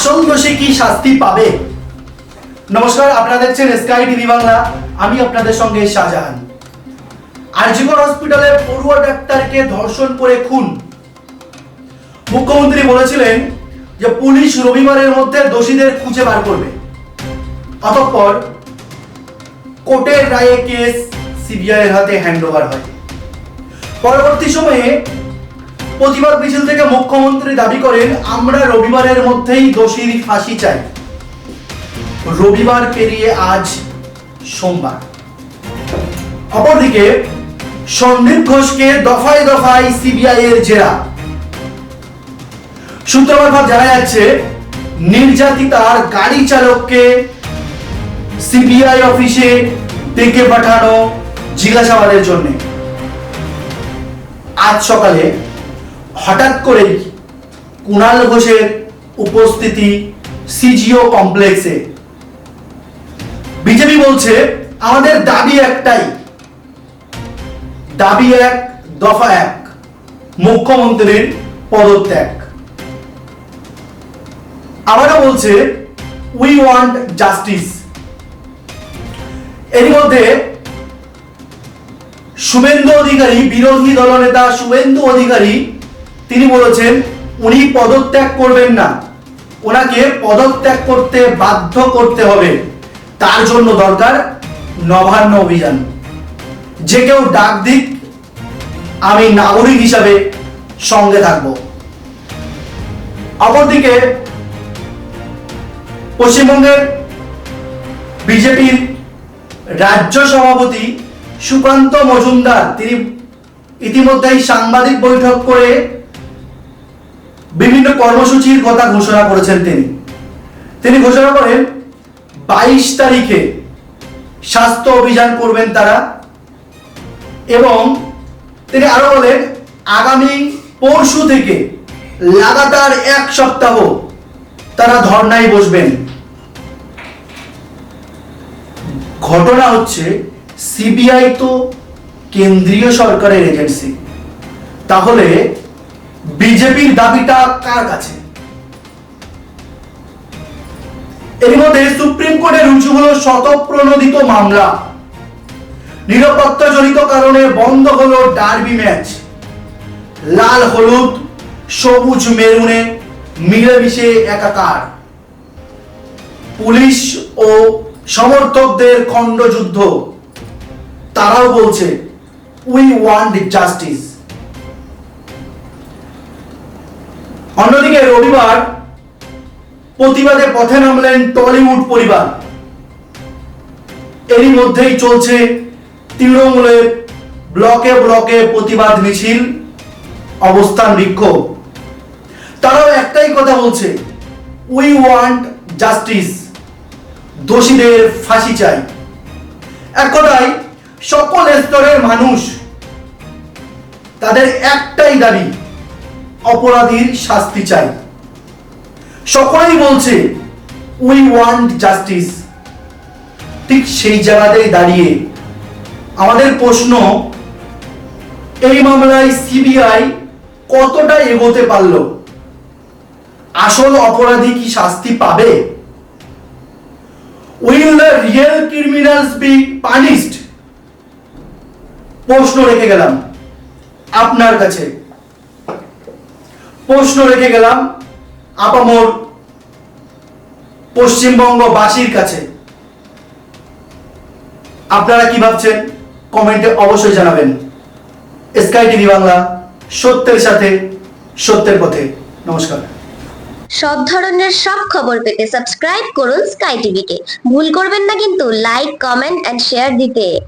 আসল দোষে কি শাস্তি পাবে? নমস্কার, আপনারা দেখছেন স্কাই টিভি বাংলা। আমি আপনাদের সঙ্গে শাহজাহান। আরজিকর হসপিটালে পড়ুয়া ডাক্তারকে ধর্ষণ করে খুন। মুখ্যমন্ত্রী বলেছিলেন যে পুলিশ রবিবারের মধ্যে দোষীদের খুঁজে বার করবে। অতঃপর কোর্টের রায়ে কেস সিবিআই এর হাতে হ্যান্ডওভার হয়। পরবর্তী সময়ে প্রতিবাদ মিছিল থেকে মুখ্যমন্ত্রী দাবি করেন, আমরা রবিবারের মধ্যেই দোষীর ফাঁসি চাই। রবিবার পেরিয়ে আজ সোমবার। অপরদিকে, সন্দীপ ঘোষকে দফায় দফায় সিবিআই এর জেরা। সূত্র মারফত জানা যাচ্ছে, নির্যাতিতার গাড়ি চালককে সিবিআই অফিসে ডেকে পাঠানো জিজ্ঞাসাবাদের জন্য। আজ সকালে হঠাৎ করেই কুণাল ঘোষের উপস্থিতি সিজিও কমপ্লেক্সে। বিজেপি বলছে, আমাদের দাবি একটাই। দাবি এক, দফা এক, মুখ্যমন্ত্রীর পদত্যাগ। আবারও বলছে উই ওয়ান্ট জাস্টিস এর মধ্যে শুভেন্দু অধিকারী, বিরোধী দলনেতা শুভেন্দু অধিকারী তিনি বলেছেন, উনি পদত্যাগ করবেন না। ওনাকে পদত্যাগ করতে বাধ্য করতে হবে। তার জন্য দরকার নবান্ন অভিযান। যে কেউ ডাক দিক, আমি নাগরিক হিসাবে সঙ্গে থাকব। অপরদিকে, পশ্চিমবঙ্গের বিজেপির রাজ্য সভাপতি সুকান্ত মজুমদার, তিনি ইতিমধ্যেই সাংবাদিক বৈঠক করে বিভিন্ন কর্মসূচির কথা ঘোষণা করেছেন তিনি। তিনি ঘোষণা করেন, বাইশ তারিখে স্বাস্থ্য অভিযান করবেন তারা এবং তিনি আরও বলেন, আগামী পরশু থেকে লাগাতার এক সপ্তাহ তারা ধর্নায় বসবেন। ঘটনা হচ্ছে, সিবিআই তো কেন্দ্রীয় সরকারের এজেন্সি। তাহলে বিজেপির দাবিটা কার কাছে? এর মধ্যে সুপ্রিম কোর্টে রুজু হলো শতপ্রণোদিত মামলা। নিরাপত্তা জনিত কারণে বন্ধ হলো ডার্বি ম্যাচ। লাল হলুদ, সবুজ মেরুনে, মিলেমিশে একাকার। পুলিশ ও সমর্থকদের খণ্ডযুদ্ধ। তারাও বলছে উই ওয়ান্ট জাস্টিস অন্যদিকে রবিবার প্রতিবাদে পথে নামলেন টলিউড পরিবার। এরই মধ্যেই চলছে তৃণমূলের ব্লকে ব্লকে প্রতিবাদ মিছিল, অবস্থান বিক্ষোভ। তারাও একটাই কথা বলছে উই ওয়ান্ট জাস্টিস দোষীদের ফাঁসি চাই। এক কথায় সকল স্তরের মানুষ তাদের একটাই দাবি অপরাধীর শাস্তি চাই। সকলেই বলছে উই ওয়ান্ট জাস্টিস ঠিক সেই জায়গাতেই দাঁড়িয়ে আমাদের প্রশ্ন, এই মামলায় সিবিআই কতটা এগোতে পারল? আসল অপরাধী কি শাস্তি পাবে? Will the real criminals be punished প্রশ্ন রেখে গেলাম আপনার কাছে। প্রশ্ন রেখে গেলাম আপামর পশ্চিমবঙ্গবাসীর কাছে। আপনারা কি ভাবছেন? কমেন্টে অবশ্যই জানাবেন। স্কাই টিভি বাংলা, সত্যের সাথে, সত্যের পথে। নমস্কার। সব ধরনের সব খবর পেতে সাবস্ক্রাইব করুন স্কাই টিভিকে। ভুল করবেন না কিন্তু লাইক কমেন্ট এন্ড শেয়ার দিতে।